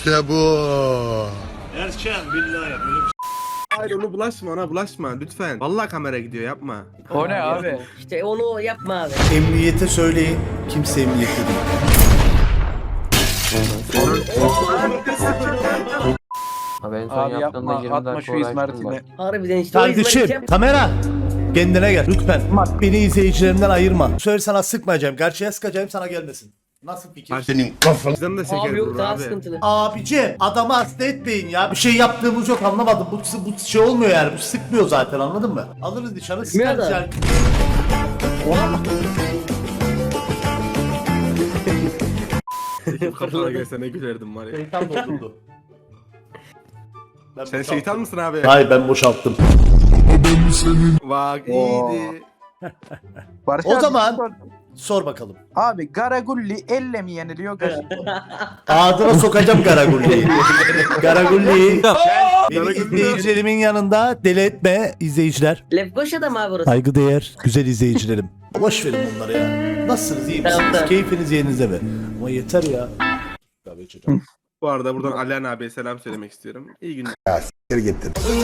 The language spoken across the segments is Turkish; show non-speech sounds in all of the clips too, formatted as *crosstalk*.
İşte bu. Erken billahi böyle bir Hayır onu bulaşma ona bulaşma lütfen. Vallahi kamera gidiyor yapma. O ne abi? İşte onu yapma abi. Emniyete söyleyin. Kimse emniyette değil. Abi en son Abi yaptığında yapma 20 atma dakika şu uğraştım izmaritini. bak. Harbiden işte o yüzden Kardeşim kamera. Kendine gel lütfen. Beni izleyicilerimden ayırma. Söyle sana sıkmayacağım. Gerçeğe sıkacağım sana gelmesin. Nasıl fikir? Senin kafan. Bizden de Abi yok vurur daha abi. sıkıntılı. Abicim adamı hasta etmeyin ya. Bir şey yaptığımız yok anlamadım. Bu, bu şey olmuyor yani. Bu sıkmıyor zaten anladın mı? Alırız dışarı Sıkmıyor sıkarız da. yani. Kafana gelse ne gülerdim var ya. Şeytan bozuldu. Ben Sen boşalttım. şeytan mısın abi? Hayır ben boşalttım. Bak iyiydi. Barış O abi, zaman- sor. Bakalım. Abi Garagulli elle mi yeniliyor *laughs* kaşıkla? Ağzına sokacağım Garagulli'yi. *laughs* Garagulli'yi. Beni izleyicilerimin yanında deli etme izleyiciler. Lefkoşa'da mı abi burası? Saygıdeğer güzel izleyicilerim. Boş verin bunları ya. Nasılsınız iyi misiniz? Tamam, tamam. Keyfiniz yerinizde mi? Ama yeter ya. İçeceğim. Bu arada buradan Alihan abiye selam söylemek istiyorum. İyi günler.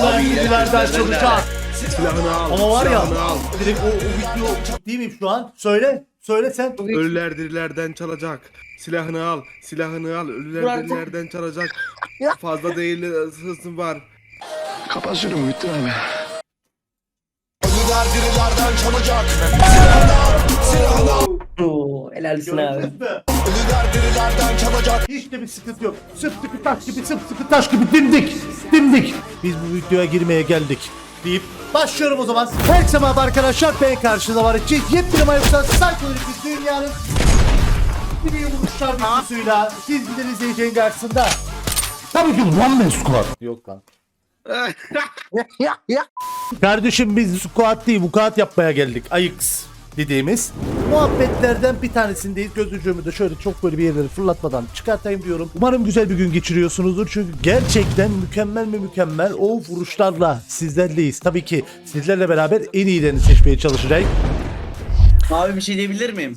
Abi iyilerden çalışan. Silahını al. Ama var ya silahını al. direkt o, o video değil miyim şu an? Söyle. Söyle sen. Ölüler dirilerden çalacak. Silahını al. Silahını al. Ölüler dirilerden çalacak. Fazla değil hızım var. Kapat şunu Muhittin abi. Oo, helalsin abi. Gördünüz mü? Hiç de bir sıkıntı yok. Sıkı taş gibi sıkı taş gibi dimdik. Dimdik. Biz bu videoya girmeye geldik. Deyip başlıyorum o zaman. Herkese merhaba arkadaşlar. Ben karşınızda var yepyeni Mayıs'tan Psychologic bir dünyanın bir vuruşlar videosuyla sizlerin izleyeceğin karşısında. Tabii ki One Man Squad. Yok lan. ya *laughs* ya. Kardeşim biz squat değil vukuat yapmaya geldik. Ayıks dediğimiz muhabbetlerden bir tanesindeyiz. Göz ucumu da şöyle çok böyle bir yerleri fırlatmadan çıkartayım diyorum. Umarım güzel bir gün geçiriyorsunuzdur. Çünkü gerçekten mükemmel mi mükemmel o vuruşlarla sizlerleyiz. Tabii ki sizlerle beraber en iyilerini seçmeye çalışacağız. Abi bir şey diyebilir miyim?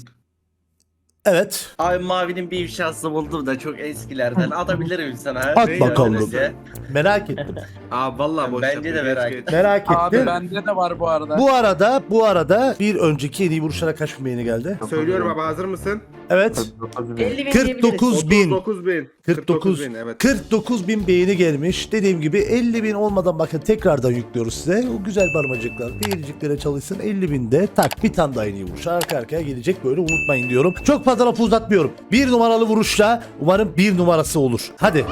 Evet. Abi Mavi'nin bir ifşası buldum da çok eskilerden. Atabilirim sana. At bakalım. öyleyse. Merak ettim. Aa vallahi boş Bence de yapıyor, merak geç, geç. Merak Abi ettim. bende de var bu arada. Bu arada bu arada bir önceki en iyi vuruşlara kaç bin beğeni geldi? Söylüyorum abi hazır mısın? Evet. 50 bin 49 bin. 39 bin. 49 bin evet. 49 bin beğeni gelmiş. Dediğim gibi 50 bin olmadan bakın tekrardan yüklüyoruz size. O güzel parmacıklar beğeniciklere çalışsın. 50 binde tak bir tane daha yeni vuruş arka arkaya gelecek böyle unutmayın diyorum. Çok fazla lafı uzatmıyorum. Bir numaralı vuruşla umarım bir numarası olur. Hadi.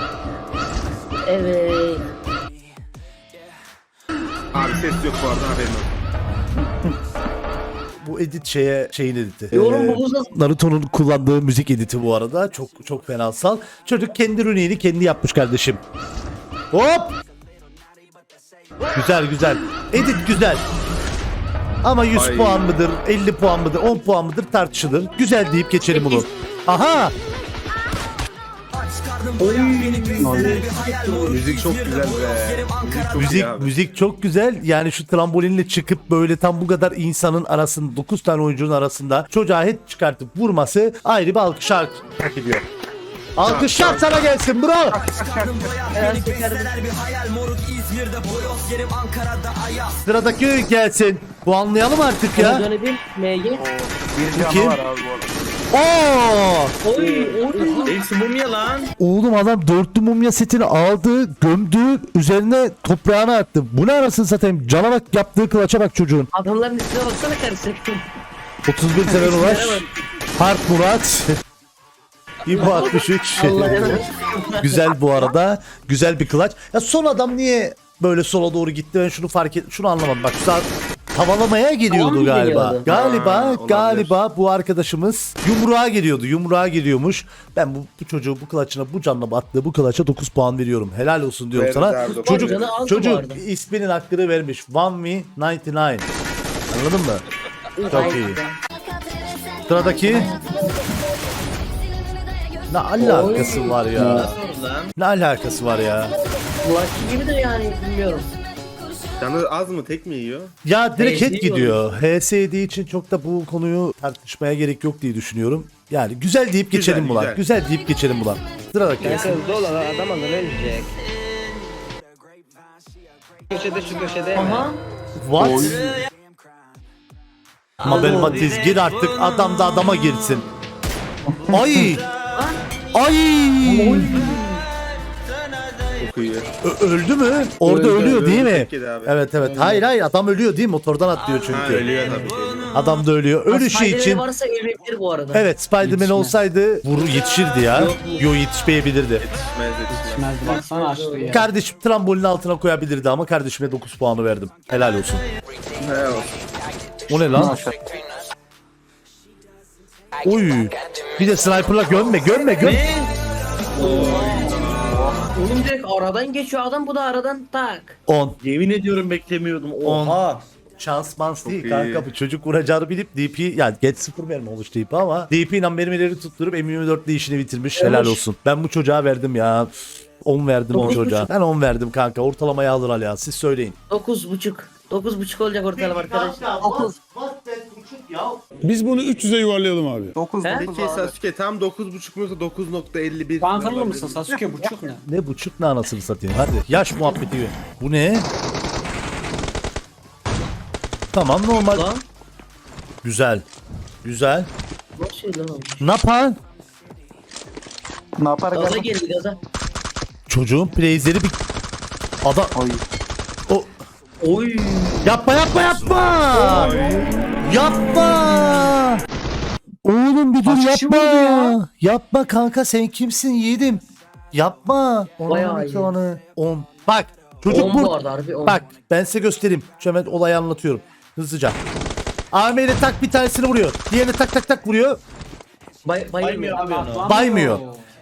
Evet. Abi ses yok bu arada haberin olsun. Bu edit şeye şeyin editi. Yorum Ee, bu nasıl? Naruto'nun kullandığı müzik editi bu arada. Çok çok fenasal. Çocuk kendi runiğini kendi yapmış kardeşim. Hop! Güzel güzel. Edit güzel. Ama 100 Ay. puan mıdır, 50 puan mıdır, 10 puan mıdır tartışılır. Güzel deyip geçelim bunu. Aha! Müzik çok güzel be. Müzik çok Müzik abi. müzik çok güzel. Yani şu trambolinle çıkıp böyle tam bu kadar insanın arasında 9 tane oyuncunun arasında çocuğa head çıkartıp vurması ayrı bir alkış hak ediyor. Alkışlar sana gelsin şeker. Sıradaki gelsin. Bu anlayalım artık ya. Döne bir MG. Bir canı Kim? var abi bu arada. Oo! Oy oy. Mumya lan. Oğlum adam dörtlü mumya setini aldı, gömdü, üzerine toprağını attı. Bu ne arasını satayım? Cana bak yaptığı kılaça bak çocuğun. Adamların üstüne baksana karışık. 31 seven ulaş. Harp Murat. İbo 63. Allah'ım. Güzel bu arada. Güzel bir kılaç. Ya son adam niye böyle sola doğru gitti? Ben şunu fark et, şunu anlamadım. Bak şu saat havalamaya geliyordu galiba. geliyordu? Galiba, Ha, olabilir. galiba bu arkadaşımız yumruğa geliyordu. Yumruğa geliyormuş. Ben bu, bu çocuğu bu kılaçına, bu canla battığı bu kılaça 9 puan veriyorum. Helal olsun diyorum Veririz sana. abi, Çocuk, çocuk isminin hakkını vermiş. One Me 99. Anladın mı? Çok iyi. Sıradaki ne alakası var ya? Ne alakası var ya? Bulaşık gibi de yani bilmiyorum. Canı az mı tek mi yiyor? Ya direkt head HS gidiyor. HS yediği için çok da bu konuyu tartışmaya gerek yok diye düşünüyorum. Yani güzel deyip geçelim Güzel, bulan. güzel. Güzel deyip geçelim bulan. Yaptırarak gelsin. Kanka ol adam alın ölecek. Köşede şu köşede. Aha. What? Mabel Matiz gir artık adam da adama girsin. Ay! Ay! İyi. Ö- öldü mü? Orada Öldü, ölüyor öldü. değil mi? Abi. Evet evet. Hayır hayır adam ölüyor değil mi? Motordan atlıyor Ha çünkü. ölüyor tabii ki. Adam da ölüyor. Ölüşü Spiderman için varsa bu arada. Evet Spider-Man olsaydı vur yetişirdi ya. Yo yetişmeyebilirdi. Yetişmez yetişmez. Baksana açtı ya. Kardeşim trambolin altına koyabilirdi ama kardeşime 9 puanı verdim. Helal olsun. He olsun. O ne lan? Oy. Bir de sniper'la gömme gömme gömme. Oğlum direkt aradan geçiyor adam bu da aradan tak. 10. Yemin ediyorum beklemiyordum. Oha. Şans mans değil iyi. kanka bu çocuk vuracağını bilip DP yani geç sıfır verme olmuş DP ama DP ile mermileri tutturup M24'le işini bitirmiş helal olsun. Ben bu çocuğa verdim ya. Üf, 10 verdim o Dokuz çocuğa. buçuk. Ben 10 verdim kanka. Ortalamayı alır al ya. Siz söyleyin. Dokuz buçuk. Dokuz buçuk olacak ortalama arkadaşlar. Biz bunu 300'e yuvarlayalım abi. 9 He? 9 Peki Sasuke tam 9.5 mu yoksa 9.51? Bankalı mısın Sasuke buçuk ne? Ne buçuk ne anasını satayım. Hadi yaş muhabbeti. Bu ne? Tamam normal. Lan. Güzel. Güzel. Nasıl lan? Ne yapan? Ne yapar Gaza geldi gaza. Çocuğun plazeri bir... Adam... Oy. O... Oy. Yapma yapma yapma! Yapma! Oğlum bir dur Kaç kişi yapma! vurdu ya? Yapma kanka sen kimsin yedim. Yapma. Bayağı Onun iyi. ekranı. 10. Bak çocuk burada. bu arada harbi on. Bak ben size göstereyim. Şu hemen olayı anlatıyorum. Hızlıca. AVM ile tak bir tanesini vuruyor. Diğerini tak tak tak vuruyor. Bay, bayılmıyor. abi onu. Baymıyor.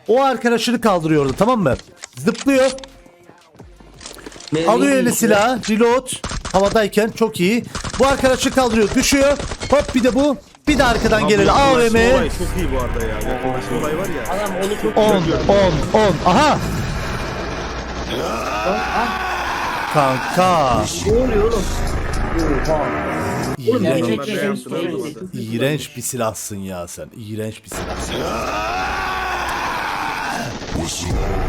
O arkadaşını kaldırıyor orada tamam mı? Zıplıyor. Alıyor eline silahı. Reload. Havadayken çok iyi. Bu arkadaşı kaldırıyor. Düşüyor. Hop bir de bu. Bir de arkadan geleli AVM. olayı çok iyi bu arada ya. Yakınlaşma olayı var ya. Adam onu çok 10 10 10. Aha. Kanka. Ne oluyor oğlum? Oğlum İğrenç, gerçek yaşam bir silahsın ya sen. İğrenç bir silahsın.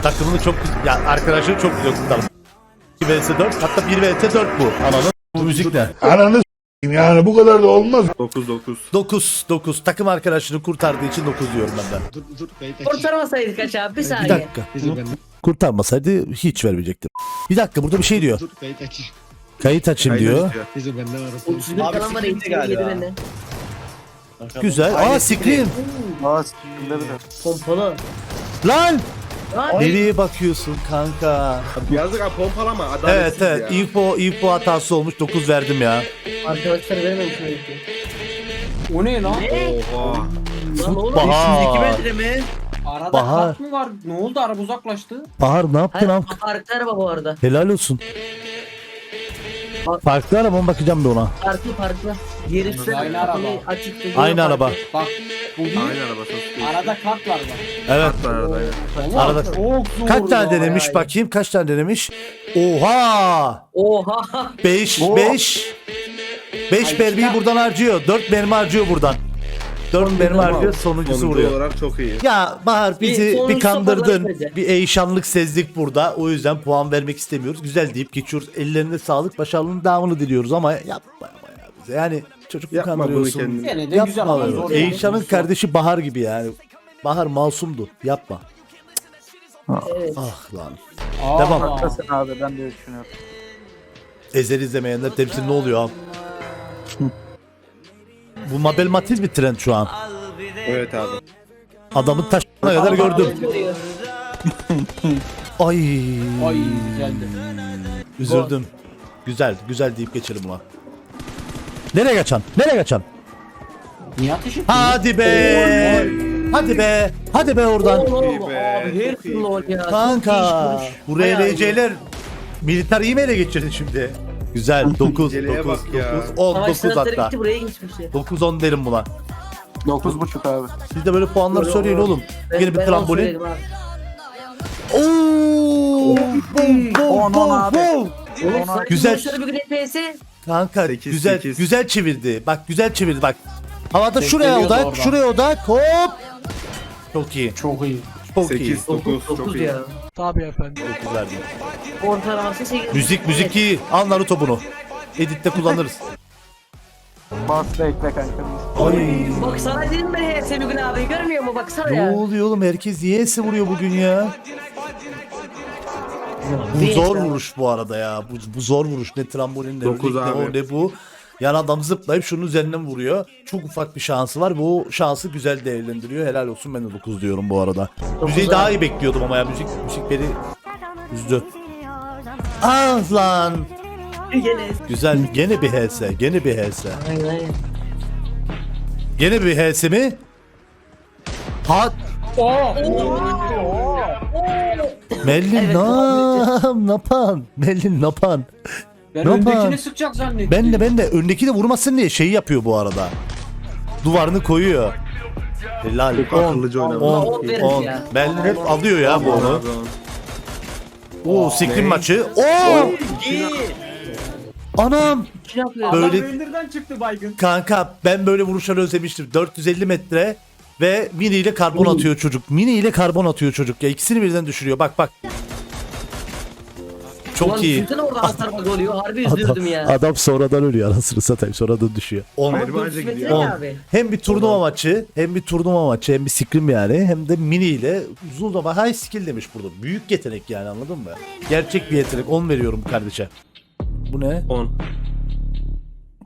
Takımını çok ya arkadaşını çok güzel kurtardı. 2 vs 4 hatta 1 vs 4 bu. Ananı bu müzik ne? Ananı yani bu kadar da olmaz. 9 9. 9 9 takım arkadaşını kurtardığı için 9 diyorum ben de. Kurtarmasaydık kaç abi bir Bir saniye. dakika. Kurtarmasaydı hiç vermeyecektim. Bir dakika burada bir şey diyor. Kayıt açayım diyor. 31 Abi falan var siktir eğitim galiba. yedi benden. Güzel. Aa screen. Aa bile. Pompalı. Lan! Lan Nereye bakıyorsun kanka? Yazık ha pompalama. Adaletsiz Evet evet. ya. Info info hatası olmuş. 9 verdim ya. arkadaşlar verememişim eğitim. O ne lan? Oha. Lan oğlum. Bahar. metre mi? Arada Bahar. kat mı var? Ne oldu? Araba uzaklaştı. Bahar ne yaptın Hayır, abi? farklı araba bu arada. Helal olsun. Farklı araba mı bakacağım bir ona. Farklı farklı. Üstte Aynı araba. açık tutuyor, Aynı araba. Bak bu bir. Aynı araba Sasuke. Arada kat var bak. Evet. Var arada aynen. Arada- çok zor Kaç tane ya. denemiş bakayım? Kaç tane denemiş? Oha! Oha. 5 5 5 mermiyi buradan harcıyor. 4 mermi harcıyor buradan. 4 mermi harcıyor sonuncusu Sonuncu vuruyor. olarak çok iyi. Ya Bahar bizi bir, sonuncusu kandırdın. Bir eyşanlık sezdik burada. O yüzden puan vermek istemiyoruz. Güzel deyip geçiyoruz. Ellerine sağlık. Başarının devamını diliyoruz ama yapma ama ya bize. Yani çocuk mu Yapma bunu kandırıyorsun? kendine. Gene de güzel Yapma ama. Eyşan'ın kardeşi Bahar gibi yani. Bahar masumdu. Yapma. Evet. Ah lan. Aa, Devam. Haklısın abi ben de düşünüyorum. Ezel izlemeyenler temsil ne oluyor abi? Bu Mabel Matiz bir trend şu an. Evet abi. Adamın taşına kadar gördüm. *laughs* Ay. Ay geldi. Üzüldüm. Güzel, güzel deyip geçelim buna. Nereye kaçan? Nereye kaçan? Niye ateş ettin? Hadi be. Hadi be. Hadi be oradan. İyi be, abi her çok iyi. türlü ol ya. Kanka. Çok iyi Bu Bayağı iyi. Militer mi ele geçirdin şimdi? Güzel. 9, Celeye 9, bak ya. 9, 10, Savaş 9 sınıfları hatta. gitti buraya geçmiş ya. 9, 10 derim buna. 9.5 abi. Siz de böyle puanlar Yo, söyleyin oğlum. Ben- Yine bir ben onu trambolin. abi. Oo! Bum, bum, On, on bum, abi. bum. Oğlum Ona- sana Güzel. Güzel. bir gün EPS. Kanka Sekiz, güzel sekiz. güzel çevirdi. Bak güzel çevirdi bak. Havada şuraya Bekleniyordu odak, şuraya odak. Hop. Çok iyi. Çok iyi. Çok iyi. 8 9 9 çok 9 iyi. ya. Tabii efendim. Verdim. Ortalaması 8. Müzik müzik iyi. Al Naruto bunu. Editte kullanırız. Bas bekle kanka. Ay. Bak sana dedim ben HS Mügün abi görmüyor mu baksana Ne ya. oluyor oğlum? Herkes niyeyse vuruyor bugün ya. Bu zor vuruş bu arada ya. Bu, bu zor vuruş. Ne trambolin ne Dokuz örnek, ne abi. o ne bu. Yani adam zıplayıp şunun üzerinden vuruyor. Çok ufak bir şansı var. Bu şansı güzel değerlendiriyor. Helal olsun ben de 9 diyorum bu arada. Müziği daha iyi bekliyordum ama ya. Müzik, müzik beni üzdü. Ah lan. Gene. Güzel. Gene bir HS. Gene bir HS. Aynen. Gene bir HS mi? Ha. Melin nam *laughs* napan. Melin napan. Ben Ne öndekini sıkacak zannettim. Ben de ben de öndeki de vurmasın diye şey yapıyor bu arada. Duvarını koyuyor. Helal. Çok akıllıca 10 oynamış. 10 on veririz 10. ya. Melin hep alıyor ya bu onu. Oo sikrim Ne? maçı. Oo! Anam. Ne yapıyor? Böyle- Adam çıktı baygın. Kanka ben böyle vuruşları özlemiştim. 450 metre ve mini ile karbon atıyor çocuk. Mini ile karbon atıyor çocuk ya. İkisini birden düşürüyor. Bak bak. Çok Ulan iyi. düşünsene orada hasar bug oluyor. Harbi üzüldüm ya. Adam sonradan ölüyor anasını satayım. Sonradan düşüyor. On. Ama Mermi 400 anca metre gidiyor. ne abi? Hem bir turnuva maçı, hem bir turnuva maçı, hem bir scrim yani, hem de mini ile uzun zaman high skill demiş burada. Büyük yetenek yani anladın mı? Gerçek bir yetenek. 10 veriyorum kardeşe. Bu ne? 10.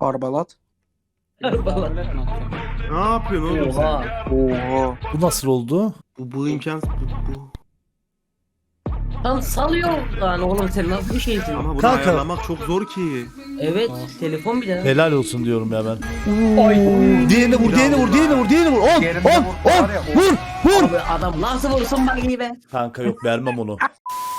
Arbalat. Vallahi. Ne yapıyorsun oğlum sen? Oha. Oha. Bu nasıl oldu? Bu, bu imkansız. Bu, bu. Tam salıyor lan oğlum sen nasıl bir şeysin? Ama bunu Kanka. ayarlamak çok zor ki. Evet telefon bir de. Helal olsun diyorum ya ben. Diğerini vur, diğerini vur, diğerini vur, diğerini vur. 10, Yerinde 10, vur, 10. var ya, Vur, vur. Abi adam nasıl vursun bak iyi be. Kanka yok vermem onu. *laughs*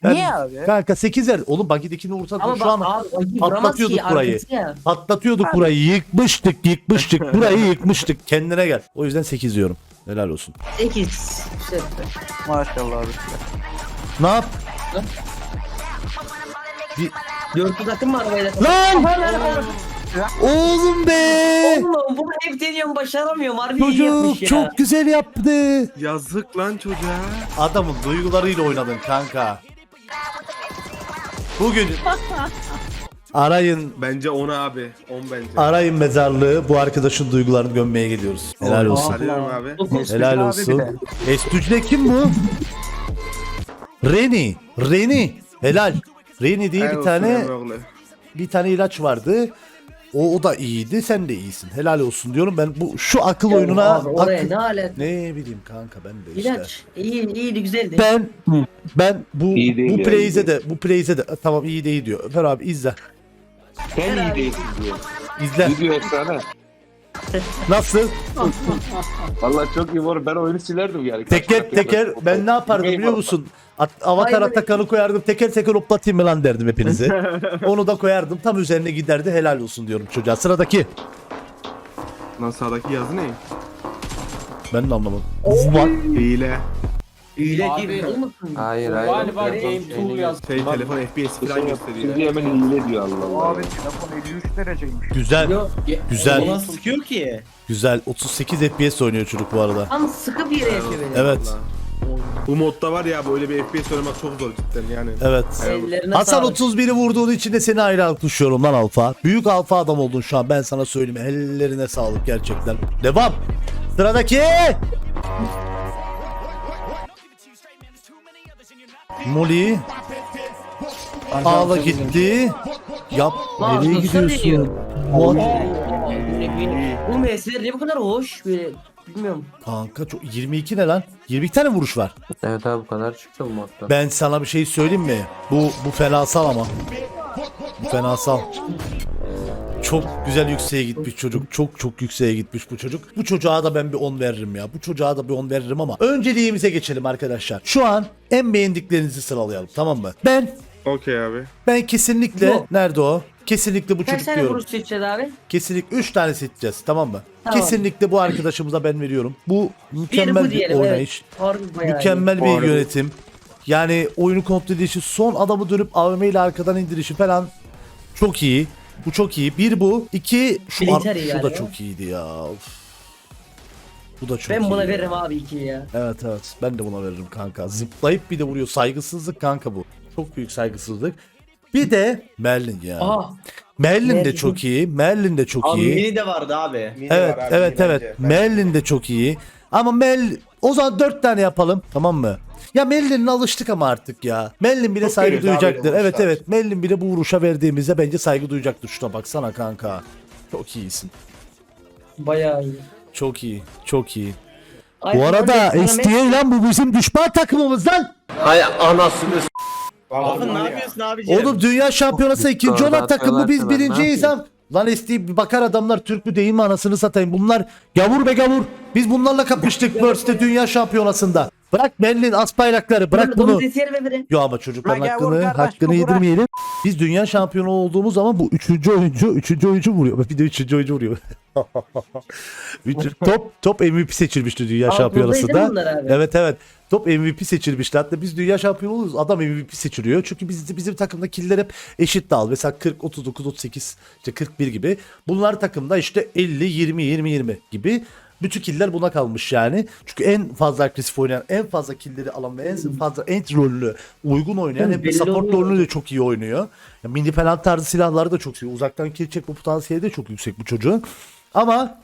Ben- Niye abi? Kanka 8 ver. Oğlum bagidekini Ama şu bak an abi acı vuramaz patlatıyorduk ki burayı. arkası ya. patlatıyorduk burayı. Yıkmıştık, yıkmıştık. Burayı yıkmıştık. Kendine gel. O yüzden 8 diyorum. Helal olsun. 8. Maşallah abi. Ne yap? Dörtlü takım mı arabayla? Lan! Oğlum be! Oğlum bunu hep deniyorum başaramıyorum. Harbi iyi yapmış Çocuk ya. çok güzel yaptı. Yazık lan çocuğa. Adamın duygularıyla oynadın kanka. Bugün *laughs* arayın Bence 10 abi. 10 bence. arayın mezarlığı bu arkadaşın duygularını gömmeye geliyoruz. Helal olsun. Arıyorum abi. Helal olsun. bir de. Estücüle kim bu? Reni. Reni. Helal. Reni diye Helal bir olsun tane Emre oğlu. bir tane ilaç vardı. O, o da iyiydi. Sen de iyisin. Helal olsun diyorum. Ben bu şu akıl oyununa Abi oraya akıl- ne alet? ne bileyim kanka ben de işte. İlaç. İyi, iyiydi güzeldi. Ben ben bu İyi değil bu. Plays'e de bu Plays'e de tamam iyi değil diyor. Ömer abi izle. Sen iyi değilsin diyor. İzle. Video efsane. Nasıl? Valla çok iyi var. Ben oyunu silerdim yani. Teker teker ben ne yapardım biliyor musun? At- Avatar Aynen. Atakan'ı koyardım teker teker hoplatayım mı lan derdim hepinizi. *laughs* Onu da koyardım tam üzerine giderdi helal olsun diyorum çocuğa. Sıradaki. Lan sağdaki yazı ne? Ben de anlamadım. What? Hile. İyi Abi. değil mi? Hayır hayır. Galiba Telefon game şeyini tool yaz. Şey telefon FPS falan gösteriyor. Şimdi hemen hile diyor Allah Allah. Abi telefon 53 dereceymiş. Güzel. Yok. Güzel. Ulan sıkıyor ki. Güzel. 38 FPS oynuyor çocuk bu arada. Tam sıkı bir yere yapıyor beni. Evet. Bu modda var ya böyle bir FPS oynamak çok zor cidden yani. Evet. Ellerine Hasan sağlık. 31'i vurduğun için de seni ayrı alkışlıyorum lan Alfa. Büyük Alfa adam oldun şu an ben sana söyleyeyim. Ellerine sağlık gerçekten. Devam. Sıradaki. Molly. Ağla gitti. Yap. Lan Nereye gidiyorsun? What? Ne bileyim. Bu mesele ne bu kadar hoş böyle bilmiyorum. Kanka çok 22 ne lan? 22 tane vuruş var. Evet abi bu kadar çıktı bu modda. Ben sana bir şey söyleyeyim mi? Bu bu fenasal ama. Bu fenasal. Çok güzel yükseğe gitmiş çocuk. Çok çok yükseğe gitmiş bu çocuk. Bu çocuğa da ben bir 10 veririm ya. Bu çocuğa da bir 10 veririm ama önceliğimize geçelim arkadaşlar. Şu an en beğendiklerinizi sıralayalım tamam mı? Ben Okey abi. ben kesinlikle Yok. nerede o? Kesinlikle bu Kaç çocuk tane diyorum. vuruş seçeceğiz abi? Kesinlikle 3 tane seçeceğiz tamam mı? Tamam. Kesinlikle bu arkadaşımıza ben veriyorum. Bu Bir mükemmel bu bir diyelim oynayış. evet. Harbi bayağı iyi. Mükemmel bir Harbi. yönetim. Yani oyunu kontrol edişi, son adamı dönüp AVM ile arkadan indirişi falan çok iyi. Bu çok iyi. Bir bu. İki şu, ar- Military şu yani da çok iyiydi ya. Of. Bu da çok Ben iyi. buna veririm abi 2 ya. Evet evet ben de buna veririm kanka. Zıplayıp bir de vuruyor. Saygısızlık kanka bu. Çok büyük saygısızlık. Bir de Merlin ya. Aa. Merlin de Merlin. çok iyi. Merlin de çok iyi. Mini de vardı abi. Evet evet evet. Merlin de çok iyi. Ama Mel o zaman dört tane yapalım tamam mı? Ya Merlin'e alıştık ama artık ya. Merlin bile Çok saygı görüyoruz abi duyacaktır. Evet vuruşlar. evet. Merlin bile bu vuruşa verdiğimizde bence saygı duyacaktır. Şuna baksana kanka. Çok iyisin. Bayağı iyi. Çok iyi. Çok iyi. Ay, Bu arada STA lan bu bizim düşman takımımız lan. Hay anasını Abi ne yapıyorsun abiciğim? Oğlum dünya şampiyonası ikinci olan takım bu biz birinciyiz lan. Lan ST bir bakar adamlar Türk mü değil mi anasını satayım. Bunlar gavur be gavur. Biz bunlarla kapıştık Worlds'te dünya şampiyonasında. Bırak Merlin as bayrakları bırak bunu. Yo ama çocukların hakkını, hakkını yedirmeyelim. Biz dünya şampiyonu olduğumuz zaman bu üçüncü oyuncu, üçüncü oyuncu vuruyor. Bir de üçüncü oyuncu vuruyor. *laughs* Top top MVP seçilmişti dünya Aa, buradaydı şampiyonasında. bunlar abi. Evet evet. Top MVP seçilmişti. Hatta biz dünya şampiyonu oluyoruz. Adam MVP seçiliyor. Çünkü biz, bizim takımda killer hep eşit dağıl. Mesela 40, 39, 38, işte 41 gibi. Bunlar takımda işte 50, 20, 20, 20 gibi. Bütün killer buna kalmış yani. Çünkü en fazla agresif oynayan, en fazla killeri alan ve en fazla ent rolünü uygun oynayan hem de support rolünü de çok iyi oynuyor. Ya mini falan tarzı silahları da çok iyi. Uzaktan kill çekme potansiyeli de çok yüksek bu çocuğun. Ama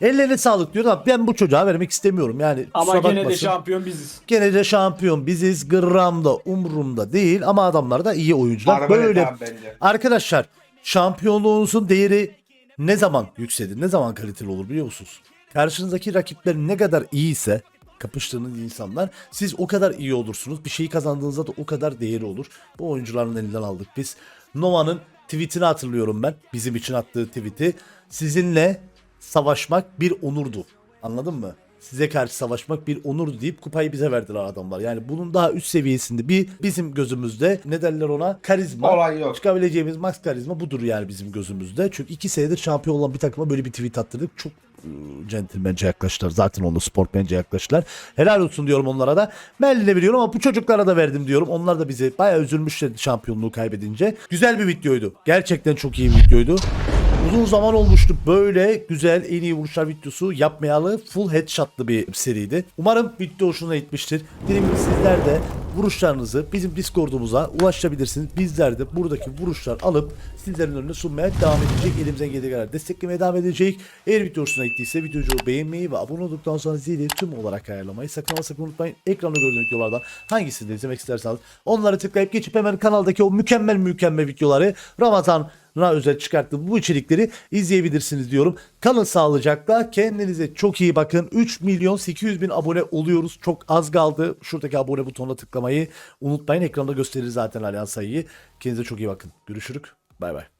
ellerine sağlık diyor ama ben bu çocuğa vermek istemiyorum. Yani Ama gene de bakmasın. şampiyon biziz. Gene de şampiyon biziz. Gramda umurumda değil ama adamlar da iyi oyuncular. Arbalet Böyle arkadaşlar şampiyonluğunuzun değeri ne zaman yükselir? Ne zaman kaliteli olur biliyor musunuz? Karşınızdaki rakipler ne kadar iyiyse kapıştığınız insanlar siz o kadar iyi olursunuz. Bir şeyi kazandığınızda da o kadar değeri olur. Bu oyuncuların elinden aldık biz. Nova'nın tweetini hatırlıyorum ben. Bizim için attığı tweeti. Sizinle savaşmak bir onurdu. Anladın mı? Size karşı savaşmak bir onur deyip kupayı bize verdiler adamlar. Yani bunun daha üst seviyesinde bir bizim gözümüzde ne derler ona karizma. Olay yok. Çıkabileceğimiz max karizma budur yani bizim gözümüzde. Çünkü iki senedir şampiyon olan bir takıma böyle bir tweet attırdık. Çok centilmence yaklaştılar. Zaten onda sportmence yaklaştılar. Helal olsun diyorum onlara da. Merlin'e veriyorum ama bu çocuklara da verdim diyorum. Onlar da bizi bayağı üzülmüşlerdi şampiyonluğu kaybedince. Güzel bir videoydu. Gerçekten çok iyi bir videoydu. Uzun zaman olmuştu böyle güzel en iyi vuruşlar videosu yapmayalı full headshotlı bir seriydi. Umarım video hoşuna gitmiştir. Gibi sizler de vuruşlarınızı bizim Discord'umuza ulaştırabilirsiniz. Bizler de buradaki vuruşlar alıp sizlerin önüne sunmaya devam edecek. Elimizden geldiği kadar desteklemeye devam edecek. Eğer video hoşuna gittiyse videoyu beğenmeyi ve abone olduktan sonra zili tüm olarak ayarlamayı sakın ama sakın unutmayın. Ekranda gördüğünüz videolardan hangisini de izlemek isterseniz onları tıklayıp geçip hemen kanaldaki o mükemmel mükemmel videoları Ramazan na özel çıkarttığım bu içerikleri izleyebilirsiniz diyorum. Kalın sağlıcakla. Kendinize çok iyi bakın. 3 milyon 800 bin abone oluyoruz. Çok az kaldı. Şuradaki abone butonuna tıklamayı unutmayın. Ekranda gösterir zaten hala sayıyı. Kendinize çok iyi bakın. Görüşürük. Bay bay.